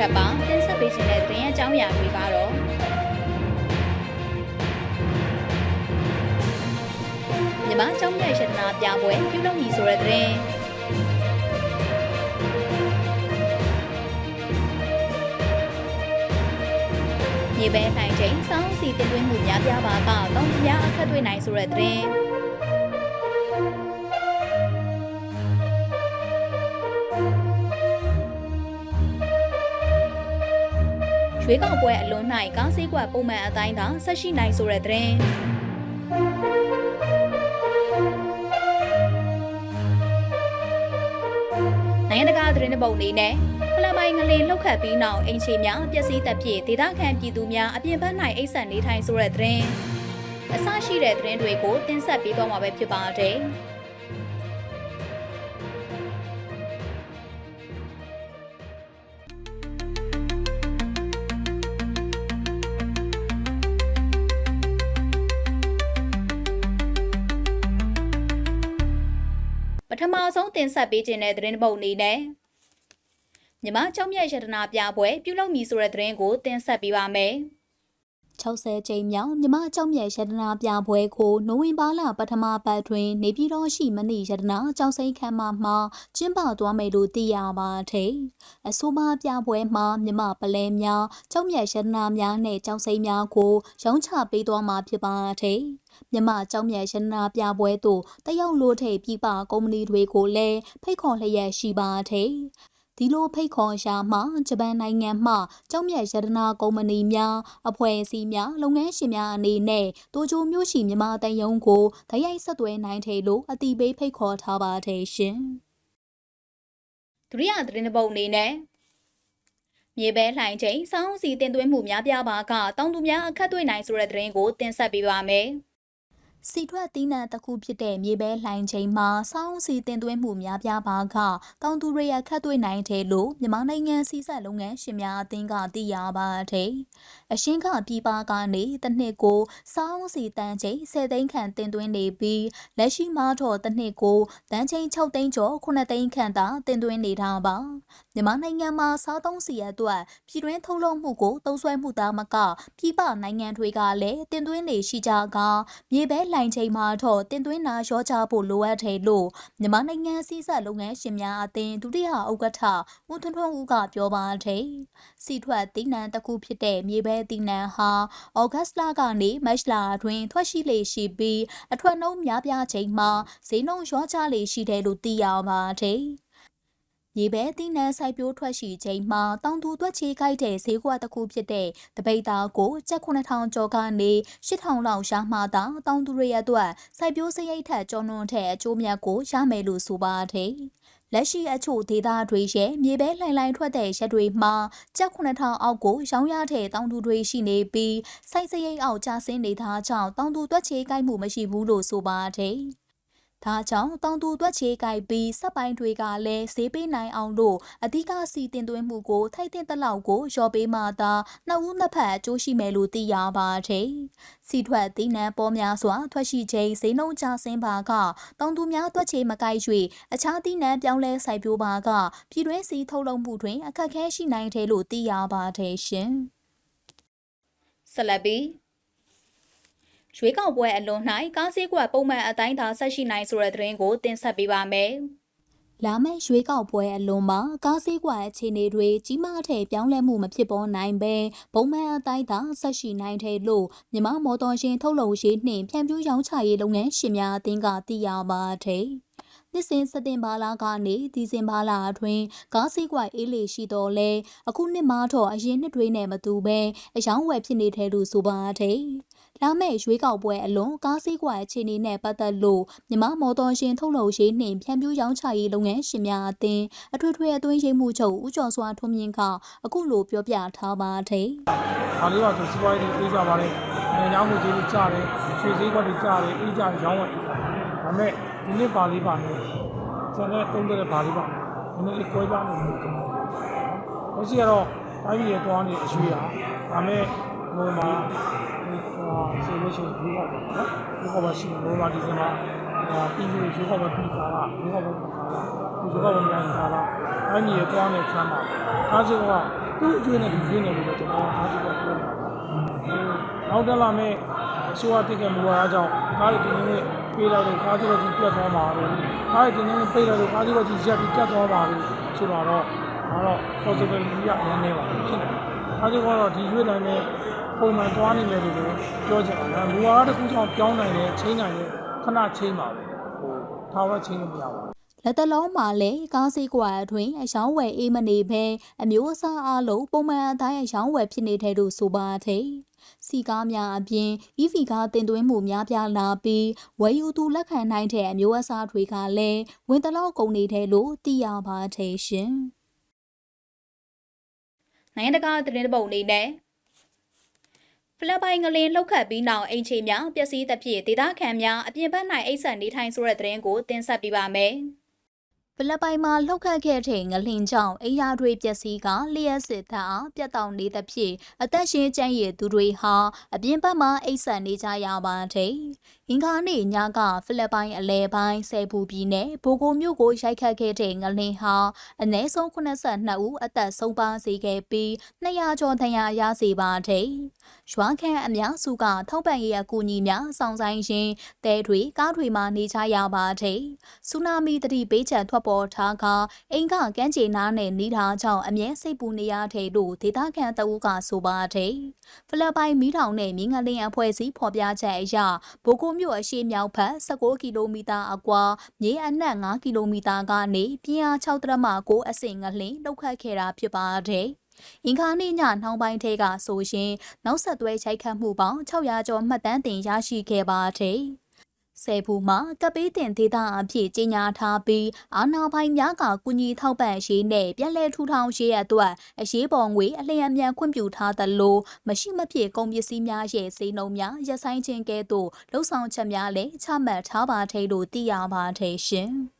ထက်ပါတင်ဆက်ပေးခြင်းတဲ့သတင်းအကြောင်းအရာတွေကတော့မြန်မာကျောင်းမြတ်ရတနာပြပွဲပြုလုပ်မည်ဆိုတဲ့သတင်းမြေပဲနိုင်ချိန်စောင်းစီတင်သွင်းမှုများပြားပါကတောင်းများအခက်တွေ့နိုင်ဆိုတဲ့သတင်း ရွေးကောက်ပွဲအလွန်၌ကားစည်းကွက်ပုံမှန်အတိုင်းသာဆက်ရှိနိုင်ဆိုတဲ့သတင်းနိုင်ငံတကာသတင်းပုံအနေနဲ့ဖလမိုင်ငလင်လှုပ်ခတ်ပြီးနောက်အင်ချီများပျက်စီးသက်ဖြစ်ဒေသခံပြည်သူများအပြင်ဘက်၌အိတ်ဆက်နေထိုင်ဆိုတဲ့သတင်းအစရှိတဲ့သတင်းတွေကိုတင်ဆက်ပေးသွားမှာပဲဖြစ်ပါတယ်။ ပထမဆုံးတင်ဆက်ပေးခြင်းတဲ့သတင်းတစ်ပုဒ်အနေနဲ့မြမကျောင်းမြတ်ရတနာပြပွဲပြုလုပ်မည်ဆိုတဲ့သတင်းကိုတင်ဆက်ပေးပါမယ်။ 60ကြိမ်မြောက်မြမကျောင်းမြတ်ရတနာပြပွဲကိုနိုဝင်ဘာလပထမပတ်တွင် နေပြည်တော်ရှိမဏိရတနာကျောင်းစိမ်းခန်းမမှာကျင်းပသွားမယ်လို့သိရပါတယ်။အဆိုပါပြပွဲမှာမြမပလဲများကျောင်းမြတ်ရတနာများနဲ့ကျောင်းစိမ်းများကိုရောင်းချပေးသွားမှာဖြစ်ပါတယ်။မြမကျောင်းမြတ်ရတနာပြပွဲသို့တယောက်လို့ထိပ်ပြပကုမ္ပဏီတွေကိုလည်းဖိတ်ခေါ်လျက်ရှိပါတယ်။ ဒီလိုဖိတ်ခေါ်ရှာမှာဂျပန်နိုင်ငံမှကျောင်းမြတ်ရတနာကုမ္ပဏီများအဖွဲ့အစည်းများလုပ်ငန်းရှင်များအနေနဲ့တိုကျိုမြို့ရှိမြမတန်ယုံကိုဓာတ်ရိုက်ဆက်သွယ်နိုင်တယ်လို့အတိပေးဖိတ်ခေါ်ထားပါတယ်ရှင်။ဒုတိယသတင်းတစ်ပုဒ်အနေနဲ့မြေပဲလှိုင်ချိန်စောင်းစီတင်သွင်းမှုများပြားပါကတောင်သူများအခက်တွေ့နိုင်ဆိုတဲ့သတင်းကိုတင်ဆက်ပေးပါမယ်။ စီထွက်သီးနှံတစ်ခုဖြစ်တဲ့မြေပဲလှိုင်ချိန်မှာစောင်းစီတင်သွင်းမှုများပြားပါကတောင်သူတွေအခက်တွေ့နိုင်တယ်လို့မြန်မာနိုင်ငံစီးဆက်လုပ်ငန်းရှင်များအသင်းကသိရပါတယ်။အရှင်းကပြည်ပကနေတစ်နှစ်ကိုစောင်းစီတန်ချိန်10သိန်းခန့်တင်သွင်းနေပြီးလက်ရှိမှာတော့တစ်နှစ်ကိုတန်ချိန်6သိန်းကျော်9သိန်းခန့်သာတင်သွင်းနေတာပါ။မြန်မာနိုင်ငံမှာစားသုံးစီအတွက်ပြည်တွင်းထုတ်လုပ်မှုကိုသုံးစွဲမှုသားမကပြည်ပနိုင်ငံတွေကလည်းတင်သွင်းနေရှိကြကမြေပဲလှိုင်ချိန်မှာတော့တင်သွင်းတာရောချဖို့လိုအပ်တယ်လို့မြန်မာနိုင်ငံစီးဆက်လုပ်ငန်းရှင်များအသင်းဒုတိယဥက္ကဋ္ဌဦးထွန်းထွန်းဦးကပြောပါတယ်။စီထွက်တိနံတစ်ခုဖြစ်တဲ့မြေပဲတိနံဟာဩဂတ်စ်လကနေမတ်လအတွင်းထွက်ရှိလေရှိပြီးအထွက်နှုန်းများပြားချိန်မှာဈေးနှုန်းရောချလေရှိတယ်လို့သိရပါတယ်။ မြေပဲသီးနှံစိုက်ပျိုးထွက်ရှိချိန်မှာတောင်သူသွက်ချေခိုက်တဲ့ဈေးကွက်တစ်ခုဖြစ်တဲ့တပိတ်သားကိုကျပ်9000ကျော်ကနေ8000လောက်ရမှသာတောင်သူတွေအတွက်စိုက်ပျိုးစရိတ်ထက်ကျော်လွန်တဲ့အကျိုးမြတ်ကိုရမယ်လို့ဆိုပါတယ်။လက်ရှိအချို့ဒေသတွေရဲ့မြေပဲလှိုင်လှိုင်ထွက်တဲ့ရက်တွေမှာကျပ်9000အောက်ကိုရောင်းရတဲ့တောင်သူတွေရှိနေပြီးစိုက်စရိတ်အောက်ကျဆင်းနေတာကြောင့်တောင်သူသွက်ချေကိုက်မှုမရှိဘူးလို့ဆိုပါတယ်။ ဒါကြောင့်တောင်သူသွက်ချေကိုက်ပြီးစက်ပိုင်းတွေကလည်းဈေးပေးနိုင်အောင်လို့အဓိကစီတင်သွင်းမှုကိုထိုက်တဲ့တလောက်ကိုလျှော့ပေးမှသာနှစ်ဦးနှစ်ဖက်အကျိုးရှိမယ်လို့သိရပါတယ်။စီထွက်သီးနှံပေါ်များစွာထွက်ရှိချိန်ဈေးနှုန်းကျဆင်းပါကတောင်သူများသွက်ချေမကိုက်၍အခြားသီးနှံပြောင်းလဲစိုက်ပျိုးပါကပြည်တွင်းစီထုတ်လုပ်မှုတွင်အခက်အခဲရှိနိုင်တယ်လို့သိရပါတယ်ရှင်။ဆက်လက်ပြီး ရွေးကောက်ပွဲအလွန်၌ကားစည်းကွက်ပုံမှန်အတိုင်းသာဆက်ရှိနိုင်ဆိုတဲ့သတင်းကိုတင်ဆက်ပေးပါမယ်။လာမယ့်ရွေးကောက်ပွဲအလွန်မှာကားစည်းကွက်အခြေအနေတွေကြီးမားတဲ့ပြောင်းလဲမှုမဖြစ်ပေါ်နိုင်ပဲပုံမှန်အတိုင်းသာဆက်ရှိနိုင်တယ်လို့မြန်မာမော်တော်ယာဉ်ထုတ်လုပ်ရေးနှင့်ဖြန့်ဖြူးရောင်းချရေးလုပ်ငန်းရှင်များအသင်းကသိရပါတယ်။နှစ်စဉ်စက်တင်ဘာလကနေဒီဇင်ဘာလအတွင်းကားစည်းကွက်အေးလေရှိတော့လဲအခုနှစ်မှာတော့အရင်နှစ်တွေနဲ့မတူပဲအယောင်းဝယ်ဖြစ်နေတဲ့လို့ဆိုပါတယ်။ လာမယ့်ရွေးကောက်ပွဲအလွန်ကားစည်းကွက်အခြေအနေနဲ့ပတ်သက်လို့မြမမော်တော်ရှင်ထုတ်လုပ်ရေးနှင့်ဖြန့်ဖြူးရောင်းချရေးလုပ်ငန်းရှင်များအသင်းအထွေထွေအတွင်းရေးမှူးချုပ်ဦးကျော်စွာထွန်းမြင့်ကအခုလိုပြောပြထားပါတယ်။ဒါလေးပါဆိုစီးပွားရေးတွေအေးကြပါလေ။အဲရောင်းမှုကြီးတွေကြားတယ်၊ရွှေစည်းကွက်တွေကြားတယ်အေးကြရောင်းဝယ်။ဒါမဲ့ဒီနေ့ပါလေးပါနေကျန်တဲ့သုံးတဲ့ပါလေးပါနေနည်းနည်းလေးကွဲပြားနေလို့ကျွန်တော်။ဟုတ်စီကတော့တိုင်းပြည်ရဲ့တွန်းနေအရွှေ့ဟာဒါမဲ့ဟိုမှာဟို ဆိုလို့ရှိရင်ဒီကောက်ပါနော်။ဒီကောက်ပါရှိတယ်ဟိုမှာဒီစမှာအာပြည်သူရေကောက်ပါပြီးတာလားရေကောက်ပါပါလားဒီရေကောက်ပါများတာလားတိုင်းပြည်ရဲ့သွားနေချမ်းပါဒါဆိုတော့သူ့အကျွေးနဲ့ဒီကျွေးနေလို့ပဲကျွန်တော်ဒါဆိုတော့ပြောနေတာပါနောက်တက်လာမယ့်အစိုးရတည်ခဲ့မူဝါဒကြောင့်ဒါတွေဒီနေ့ပေးလိုက်လို့ကားစီတော့ကြီးပြတ်သွားမှာပဲဒါတွေဒီနေ့ပေးလိုက်လို့ကားစီတော့ကြီးရက်ပြီးပြတ်သွားပါပြီဆိုတော့တော့ဒါတော့ possibility ရအရင်နေပါဖြစ်နေဒါကြောင့်တော့ဒီရွေးနိုင်တဲ့ ပုံမှန်သွားနေမယ်လို့ပြောချင်ပါတယ်မူဝါဒတစ်ခုကြောင့်ပြောင်းနိုင်တယ်ချိန်နိုင်တယ်ခဏချိန်ပါပဲဟိုထားဝက်ချိန်လို့မရပါဘူးလက်တလုံးမှာလည်းကားစီးကွာအတွင်းအယောင်းဝယ်အေးမနေဘဲအမျိုးအစားအလုံးပုံမှန်အတိုင်းအယောင်းဝယ်ဖြစ်နေတဲ့တို့ဆိုပါတဲ့စီကားများအပြင် EV ကားတင်သွင်းမှုများပြားလာပြီးဝယ်ယူသူလက်ခံနိုင်တဲ့အမျိုးအစားတွေကလည်းဝင်တလောက်ကုန်နေတယ်လို့သိရပါတယ်ရှင်နိုင်ငံတကာသတင်းတပုတ်အနေနဲ့ ဖလပိုင်ငလင်းလောက်ခတ်ပြီးနောက်အိမ်ချေများပျက်စီးသဖြင့်ဒေသခံများအပြင်ဘက်၌အိတ်ဆက်နေထိုင်ဆိုတဲ့သတင်းကိုတင်ဆက်ပေးပါမယ်။ဖိလစ်ပိုင်မှာလှုပ်ခတ်ခဲ့တဲ့ငလင်ကြောင့်အိယာတွေပျက်စီးကလျှက်စစ်သားအားပြတ်တောက်နေသဖြင့်အသက်ရှင်ကျန်းရည်သူတွေဟာအပြင်ဘက်မှာအိတ်ဆက်နေကြရပါတယ်။ အင်္ဂါနေ့ညကဖိလစ်ပိုင်အလဲပိုင်းဆယ်ပူပြည်နယ်ဘိုကိုမြို့ကိုရိုက်ခတ်ခဲ့တဲ့ငလင်ဟာအနည်းဆုံး82ဦးအသက်ဆုံးပါစေခဲ့ပြီး200ကျော်ဒဏ်ရာရစေပါတယ်။ရွာခန့်အများစုကထောက်ပံ့ရေးအကူအညီများဆောင်ဆိုင်ရင်းတဲတွေကားတွေမှာနေကြရပါတယ်။ဆူနာမီတတိပေးချက်ထွက်ပေါ်ထားကအင်္ဂကမ်းခြေနားနဲ့နေထားကြောင့်အမြဲစိတ်ပူနေရတဲ့လို့ဒေသခံတအုပ်ကဆိုပါတယ်။ဖလပ်ပိုင်မီးထောင်နဲ့မြင်းငလင်းအဖွဲ့အစည်းဖော်ပြချက်အရဘိုကိုမြို့အရှေ့မြောက်ဘက်16ကီလိုမီတာအကွာမြေအနက်9ကီလိုမီတာကနေပြင်းအား6ဒရမ9အဆင့်ငလင်းလောက်ခတ်ခဲ့တာဖြစ်ပါတယ်။အင်္ဂါနေ့ညနှောင်းပိုင်းထဲကဆိုရင် နောက်ဆက်တွဲချိုက်ခတ်မှုပေါင်း600ကျော်မှတ်တမ်းတင်ရရှိခဲ့ပါတယ်။ ဆယ်ဘူးမှာကပ်ပေးတင်ဒေတာအဖြစ်ကြီးညာထားပြီးအာနာပိုင်များကကုညီထောက်ပံ့ရေးနဲ့ပြည်လဲထူထောင်ရေးအတွက်အရေးပေါ်ငွေအလျင်အမြန်ခွင့်ပြုထားသလိုမရှိမဖြစ်ကုန်ပစ္စည်းများရဲ့စိန်နှုံများရပ်ဆိုင်ခြင်းကဲ့သို့လှုပ်ဆောင်ချက်များလည်းချမှတ်ထားပါတဲ့လို့သိရပါတယ်ရှင်။